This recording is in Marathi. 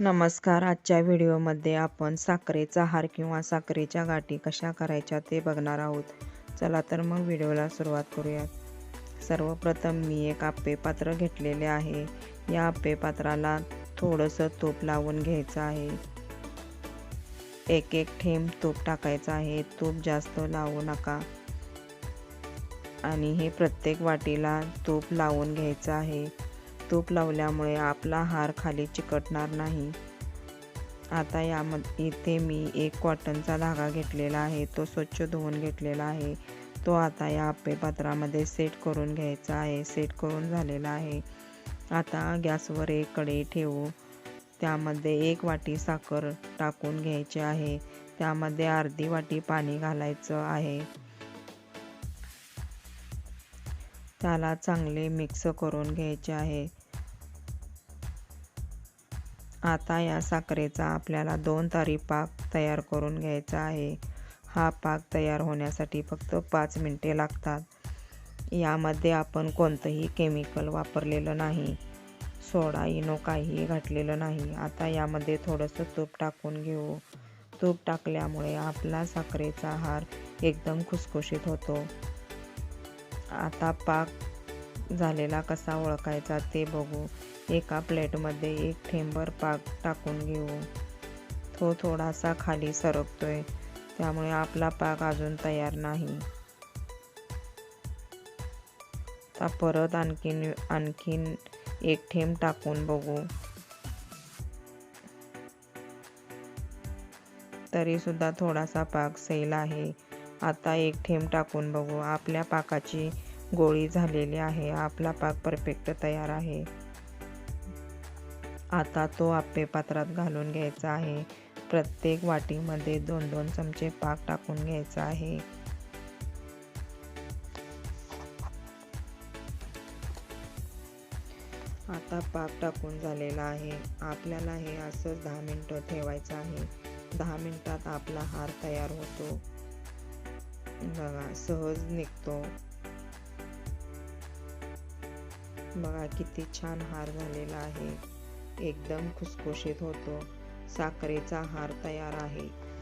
नमस्कार. आजच्या व्हिडिओमध्ये आपण साखरेचा हार किंवा साखरेच्या गाठी कशा करायच्या ते बघणार आहोत. चला तर मग व्हिडिओला सुरुवात करूयात. सर्वप्रथम मी एक आप्पे पात्र घेतलेले आहे. या आप्पे पात्राला थोडंसं तूप लावून घ्यायचं आहे. एक एक थेंब तूप टाकायचं आहे. तूप जास्त लावू नका. आणि हे प्रत्येक वाटीला तूप लावून घ्यायचं आहे. तूप लावल्यामुळे आपला हार खाली चिकटणार नाही. आता यामध्ये इथे मी एक कॉटनचा धागा घेतलेला आहे. तो स्वच्छ धुवून घेतलेला आहे. तो आता या आप्पे पात्रामध्ये सेट करून घ्यायचा आहे. सेट करून झालेला आहे. आता गॅसवर एक कढई ठेवू. त्यामध्ये एक वाटी साखर टाकून घ्यायची आहे. त्यामध्ये अर्धी वाटी पाणी घालायचं आहे. त्याला चांगले मिक्स करून घ्यायचे आहे. आता या साखरेचा आपल्याला दोन तारी पाक तयार करून घ्यायचा आहे. हा पाक तयार होण्यासाठी फक्त पाच मिनटे लागतात. यामध्ये आपण कोणतंही केमिकल वापरलेलं नाही. सोडा इनो काहीही घातलेलं नाही. आता यामध्ये थोडंसं तूप टाकून घेऊ. तूप टाकल्यामुळे आपला साखरेचा हार एकदम खुसखुशीत होतो. आता पाक झालेला कसा ओळखायचा ते बघू. एका प्लेटमध्ये एक थेंबर पाक टाकून घेऊ. तो थोडासा खाली सरकतोय. त्यामुळे आपला पाक अजून तयार नाही. आता परत आणखीन आणखीन एक थेंब टाकून बघू. तरी सुद्धा थोडासा पाक सैल आहे. आता एक थेंब टाकून बघू. आपल्या पाकाची गोळी झालेली आहे. आपला पाक परफेक्ट तयार आहे. आता तो आप्पे पात्रात घालून घ्यायचा आहे. प्रत्येक वाटीमध्ये दोन दोन चमचे पाक टाकून घ्यायचा आहे. आता पाक टाकून झालेला आहे. आपल्याला हे असंच दहा मिनटं ठेवायचं आहे. दहा मिनटात आपला हार तयार होतो. बघा सहज निघतो. बघा किती छान हार झालेला आहे. एकदम खुसखुशीत होतो. साखरेचा हार तयार आहे.